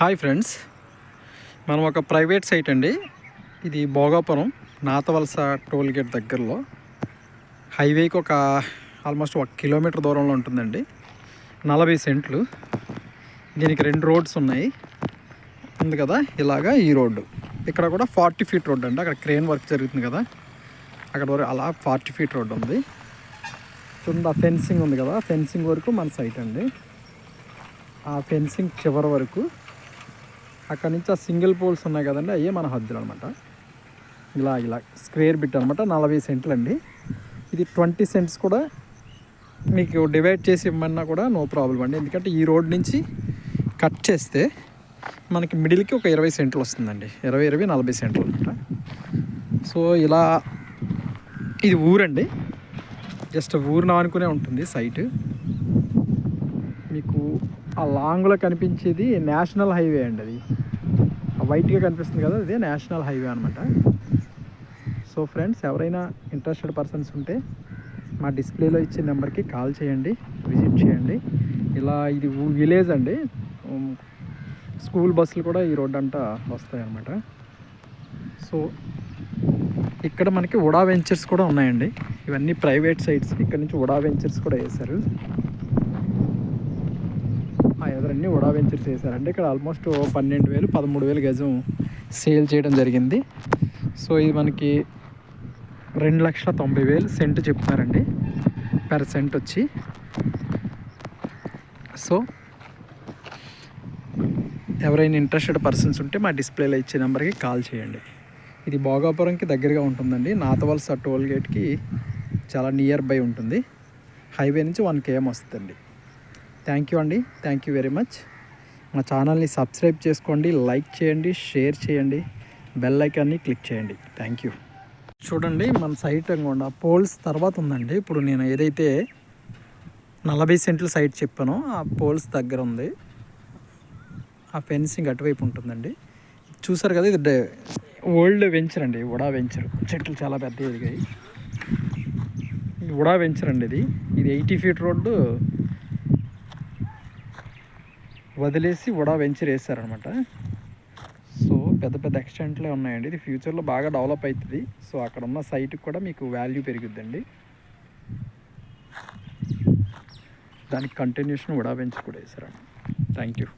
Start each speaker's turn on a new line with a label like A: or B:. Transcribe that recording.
A: Hi friends. మనం ఒక private site అండి. ఇది భోగాపురం నాతవలస టోల్ గేట్ దగ్గరలో. హైవేకి ఒక ఆల్మోస్ట్ ఒక కిలోమీటర్ దూరంలో ఉంటుందండి. నలభై సెంట్లు. దీనికి రెండు రోడ్స్ ఉన్నాయి. ఉంది కదా? ఇలాగా ఈ రోడ్డు. ఇక్కడ కూడా ఫార్టీ ఫీట్ రోడ్ అండి. అక్కడ క్రేన్ వర్క్ జరుగుతుంది కదా? అక్కడ వరకు అలా ఫార్టీ ఫీట్ రోడ్డు ఉంది. కింద ఫెన్సింగ్ ఉంది కదా? ఫెన్సింగ్ వరకు మన సైట్ అండి. ఆ ఫెన్సింగ్ చివరి వరకు అక్కడ నుంచి ఆ సింగిల్ పోల్స్ ఉన్నాయి కదండి అయ్యే మన హద్దులు అనమాట ఇలా ఇలా స్క్వేర్ బిట్ అనమాట నలభై సెంట్లు అండి. ఇది ట్వంటీ సెంట్స్ కూడా మీకు డివైడ్ చేసి ఇవ్వమన్నా కూడా నో ప్రాబ్లం అండి. ఎందుకంటే ఈ రోడ్ నుంచి కట్ చేస్తే మనకి మిడిల్కి ఒక ఇరవై సెంట్లు వస్తుందండి. ఇరవై ఇరవై నలభై సెంట్లు అనమాట సో ఇలా ఇది ఊరండి. జస్ట్ ఊరిన అనుకునే ఉంటుంది సైటు. మీకు ఆ లాంగ్లో కనిపించేది నేషనల్ హైవే అండి అది. వైట్గా కనిపిస్తుంది కదా అదే నేషనల్ హైవే అనమాట సో ఫ్రెండ్స్ ఎవరైనా ఇంట్రెస్టెడ్ పర్సన్స్ ఉంటే మా డిస్ప్లేలో ఇచ్చే నెంబర్కి కాల్ చేయండి విజిట్ చేయండి. ఇలా ఇది విలేజ్ అండి. స్కూల్ బస్సులు కూడా ఈ రోడ్డు అంతా వస్తాయి అన్నమాట సో ఇక్కడ మనకి ఉడా వెంచర్స్ కూడా ఉన్నాయండి. ఇవన్నీ ప్రైవేట్ సైట్స్ ఇక్కడ నుంచి ఉడా వెంచర్స్ కూడా వేశారు. అన్నీ ఉడా వెంచర్స్ వేశారండి ఇక్కడ ఆల్మోస్ట్ పన్నెండు వేలు పదమూడు వేలు గజం సేల్ చేయడం జరిగింది. సో ఇది మనకి రెండు లక్షల తొంభై వేలు సెంట్ చెప్తున్నారండి. పెర్ సెంట్ వచ్చి. సో ఎవరైనా ఇంట్రెస్టెడ్ పర్సన్స్ ఉంటే మా డిస్ప్లేలో ఇచ్చే నెంబర్కి కాల్ చేయండి. ఇది భోగాపురంకి దగ్గరగా ఉంటుందండి. నాతవలస టోల్ గేట్కి చాలా నియర్ బై ఉంటుంది. హైవే నుంచి వన్ కేఎం వస్తుందండి. థ్యాంక్ యూ అండి థ్యాంక్ యూ వెరీ మచ్ మా ఛానల్ని సబ్స్క్రైబ్ చేసుకోండి లైక్ చేయండి షేర్ చేయండి బెల్ ఐకాన్ని క్లిక్ చేయండి. థ్యాంక్ యూ చూడండి మన సైట్ కూడా పోల్స్ తర్వాత ఉందండి. ఇప్పుడు నేను ఏదైతే నలభై సెంట్ల సైట్ చెప్పానో ఆ పోల్స్ దగ్గర ఉంది. ఆ ఫెన్సింగ్ అటువైపు ఉంటుందండి. చూసారు కదా ఇది డే- ఓల్డ్ వెంచర్ అండి ఉడా వెంచర్. చెట్లు చాలా పెద్ద ఎదిగాయి. ఉడా వెంచర్ అండి ఇది. ఇది ఎయిటీ ఫీట్ రోడ్డు వదిలేసి ఉడా వెంచర్ వేసారనమాట సో పెద్ద పెద్ద ఎక్స్టెంట్లే ఉన్నాయండి. ఇది ఫ్యూచర్లో బాగా డెవలప్ అవుతుంది సో అక్కడ ఉన్న సైట్కి కూడా మీకు వాల్యూ పెరుగుద్దండి. దానికి కంటిన్యూషన్ ఉడా వెంచర్ కూడా వేసారండి థ్యాంక్ యూ